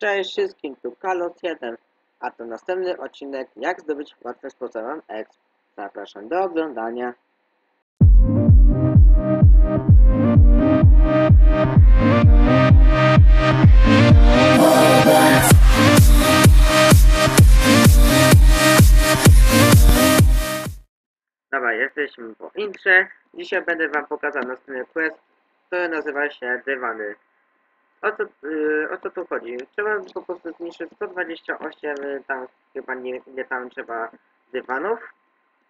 Cześć wszystkim, tu Kalos1, a to następny odcinek jak zdobyć łatwym sposobem exp. Zapraszam do oglądania. Dobra, jesteśmy po intrze. Dzisiaj będę wam pokazał następny quest, który nazywa się Dywany. O co, yy, o co tu chodzi? Trzeba po prostu zniszczyć 128, y, tam chyba nie ile tam trzeba dywanów.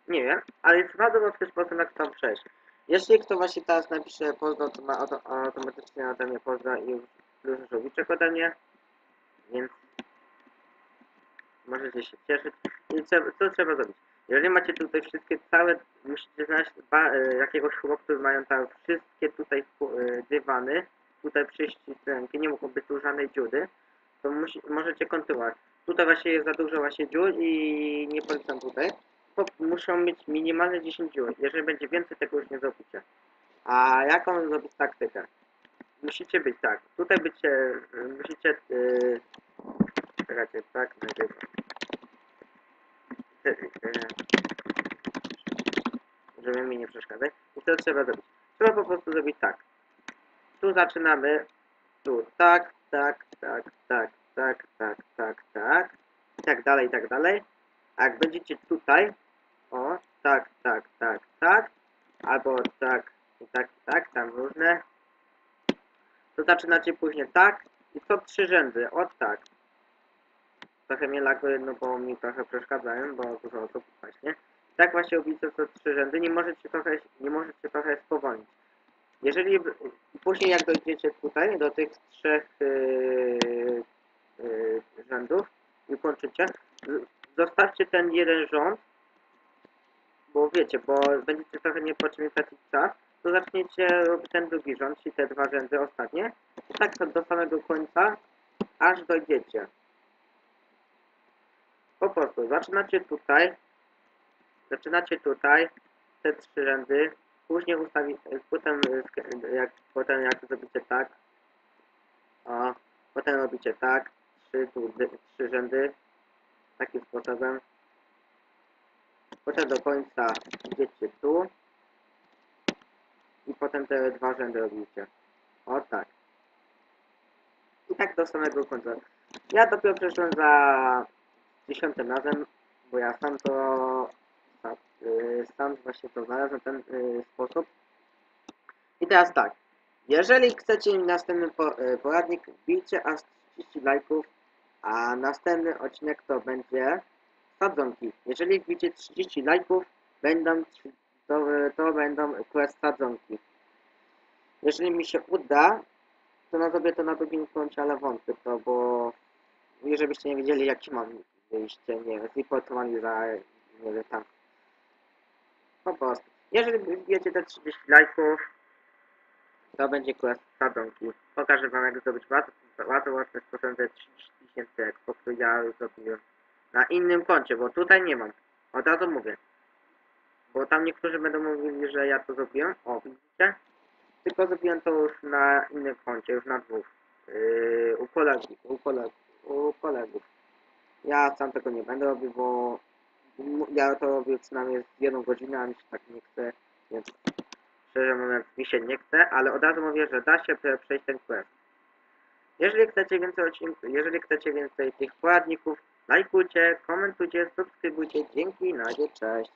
Nie wiem, ale jest bardzo łatwy sposób jak tam przejść. Jeśli kto właśnie teraz napisze pozdro, to ma auto, automatycznie ode mnie pozdro i plus żółwiczek ode mnie. Więc możecie się cieszyć. I co, co trzeba zrobić? Jeżeli macie tutaj wszystkie całe, musicie znaleźć y, jakiegoś chłopa, który mają tam wszystkie tutaj y, dywany, tutaj przyjści ręki, nie mogą być tu żadnej dziury, to musi, możecie kontynuować. Tutaj właśnie jest za dużo właśnie dziur i nie polecam tutaj. Bo muszą mieć minimalnie 10 dziur. Jeżeli będzie więcej, tego już nie zrobicie. A jaką zrobić taktykę? Musicie być tak. Tutaj bycie, musicie, yy, czekajcie, tak, yy, żeby mi nie przeszkadzać. I co trzeba zrobić? Trzeba po prostu zrobić tak. Tu zaczynamy. Tu tak, tak, tak, tak, tak, tak, tak, tak. I tak dalej, i tak dalej. A jak będziecie tutaj, o, tak, tak, tak, tak, albo tak, tak, tak, tam różne, to zaczynacie później tak i co trzy rzędy, o tak. Trochę mnie laguje, no bo mi trochę przeszkadzają, bo dużo osób właśnie. Tak właśnie robicie co trzy rzędy, nie możecie trochę, nie możecie trochę spowolnić. Jeżeli później jak dojdziecie tutaj do tych trzech yy, yy, rzędów i kończycie, zostawcie ten jeden rząd, bo wiecie, bo będziecie trochę niepotrzebnie tracić czas, to zaczniecie ten drugi rząd, czyli te dwa rzędy ostatnie, i tak do samego końca, aż dojdziecie. Po prostu zaczynacie tutaj, zaczynacie tutaj, te trzy rzędy, później ustawi, potem y, sk- jak, potem jak zrobicie tak, o, potem robicie tak, trzy, tu, dy- trzy rzędy, takim sposobem, potem do końca idziecie tu i potem te dwa rzędy robicie, o tak. I tak do samego końca. Ja dopiero przeszłem za dziesiątym razem, bo ja sam to y, sam właśnie to znalazłem ten y, sposób. I teraz tak, jeżeli chcecie następny y, poradnik, bijcie aż 30 lajków, a następny odcinek to będzie sadzonki. Jak wbicie 30 lajków, będą, to, to będą quest sadzonki. Jeżeli mi się uda, to na zrobię to na drugim koncie, ale wątpię to, bo nie żebyście nie wiedzieli jaki mam wyjście, nie wiem, zreportowani za, nie wiem, tam. Po prostu. Jeżeli wbijecie te 30 lajków, to będzie quest sadzonki. Pokażę wam jak zdobyć bardzo, bardzo łatwy sposób te 30 tysięcy expo, który ja zrobiłem na innym koncie, bo tutaj nie mam. Od razu mówię. Bo tam niektórzy będą mówili, że ja to zrobiłem. O, widzicie? Tylko zrobiłem to już na innym koncie, już na dwóch. Yy, u kolegów, u kolegów, u kolegów. Ja sam tego nie będę robił, bo ja to przynajmniej z jedną godzinę, a mi się tak nie chce, więc szczerze mówiąc mi się nie chce, ale od razu mówię, że da się prze- przejść ten quest. Jeżeli chcecie więcej odcinków, jeżeli chcecie więcej tych poradników, lajkujcie, komentujcie, subskrybujcie. Dzięki, na cześć.